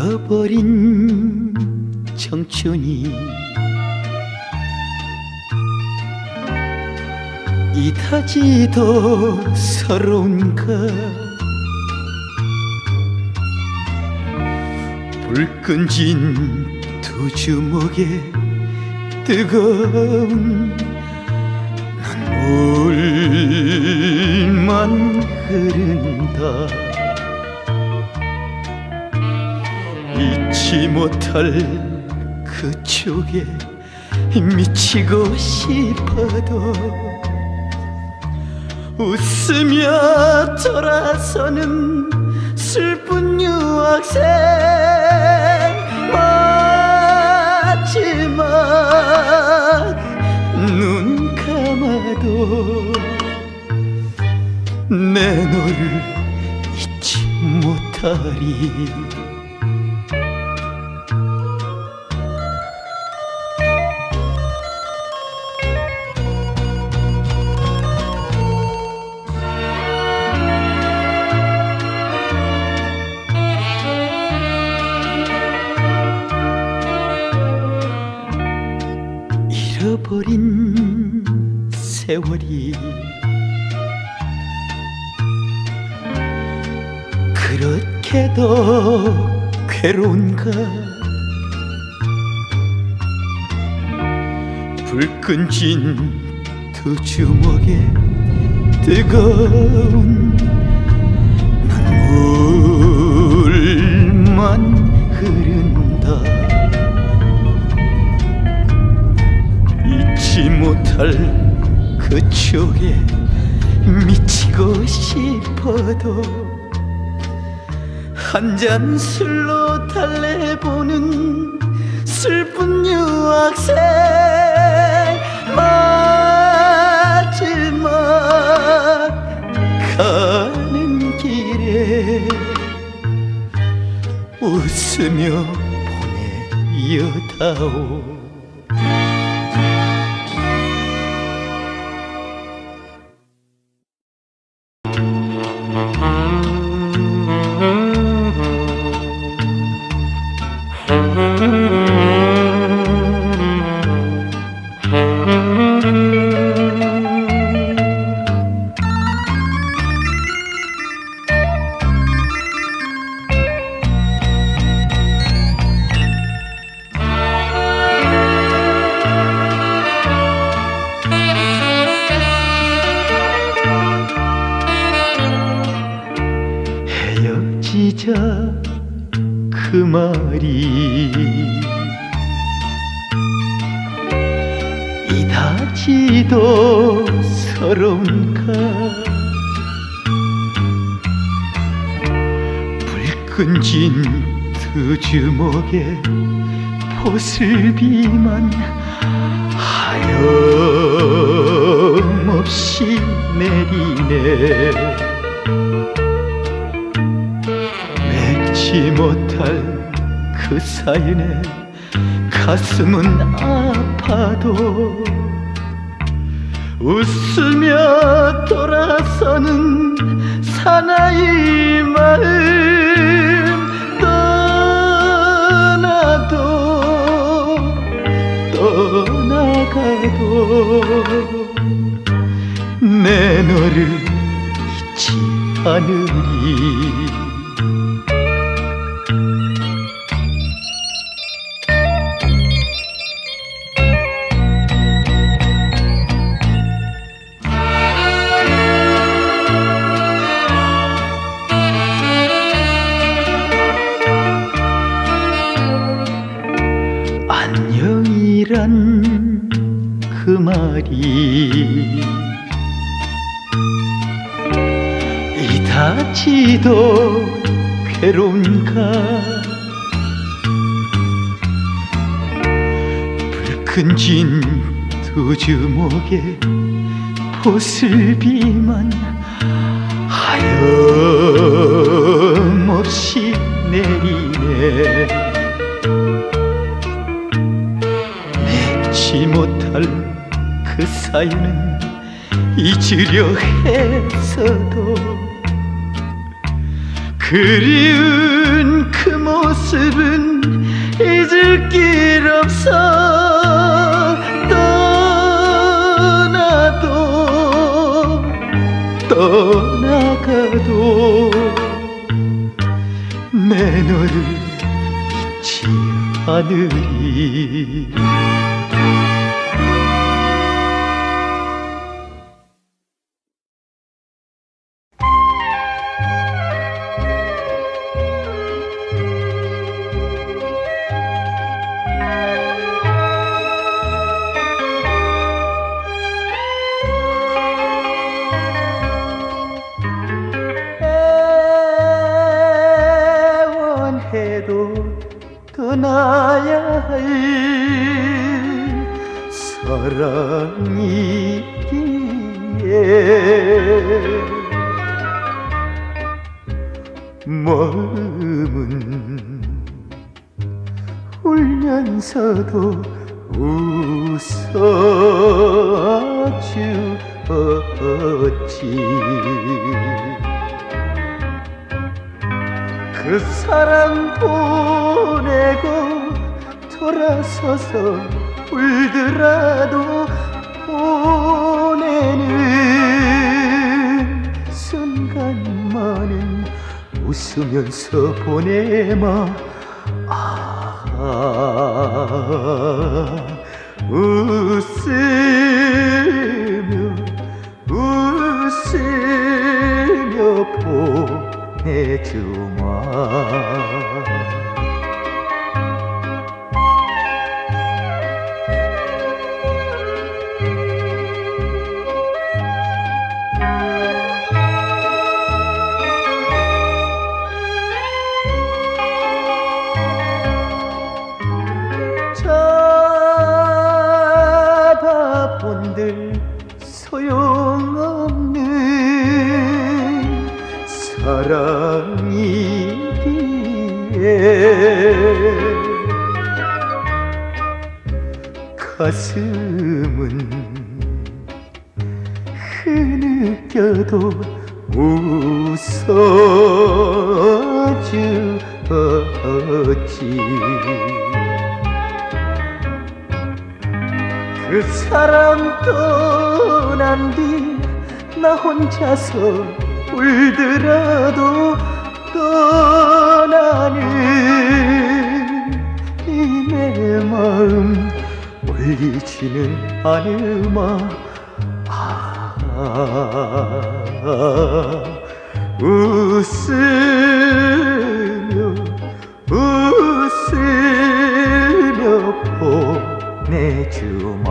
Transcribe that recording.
잃어버린 청춘이 이타지도 서러운가 불 끈진 두 주먹에 뜨거운 눈물만 흐른다 잊지 못할 그쪽에 미치고 싶어도 웃으며 돌아서는 슬픈 유학생 마지막 눈 감아도 내 너를 잊지 못하리 세월이 그렇게도 괴로운가? 불 끈진 두 주먹에 뜨거운 눈물만 흐른다. 잊지 못할 그쪽에 미치고 싶어도 한 잔 술로 달래보는 슬픈 유학생 마지막 가는 길에 웃으며 보내여다오 이다지도 서러운가? 불끈진 두 주먹에 보슬비만 하염없이 내리네. 맺지 못할 그 사연에 가슴은 아파도 웃으며 돌아서는 사나이 마음 떠나도 떠나가도 내 너를 잊지 않으리 그 말이 이다지도 괴로운가? 불끈진 두 주먹에 보슬비만 하염 사연은 잊으려 했어도 그리운 그 모습 모습은 잊을 길 없어 떠나도 떠나가도 내 너를 잊지 않으리 사랑이기에 마음은 울면서도 웃어주었지. 그 사랑 보내고 돌아서서 울더라도 보내는 순간만은 웃으면서 보내마. 아 웃으며 웃으며 보내주마 사랑이기에 가슴은 흐느껴도 웃어주었지. 그 사람 떠난 뒤 나 혼자서 울더라도 떠나는 이내 마음 올리지는 않으마. 아 웃으며 웃으며 보내주마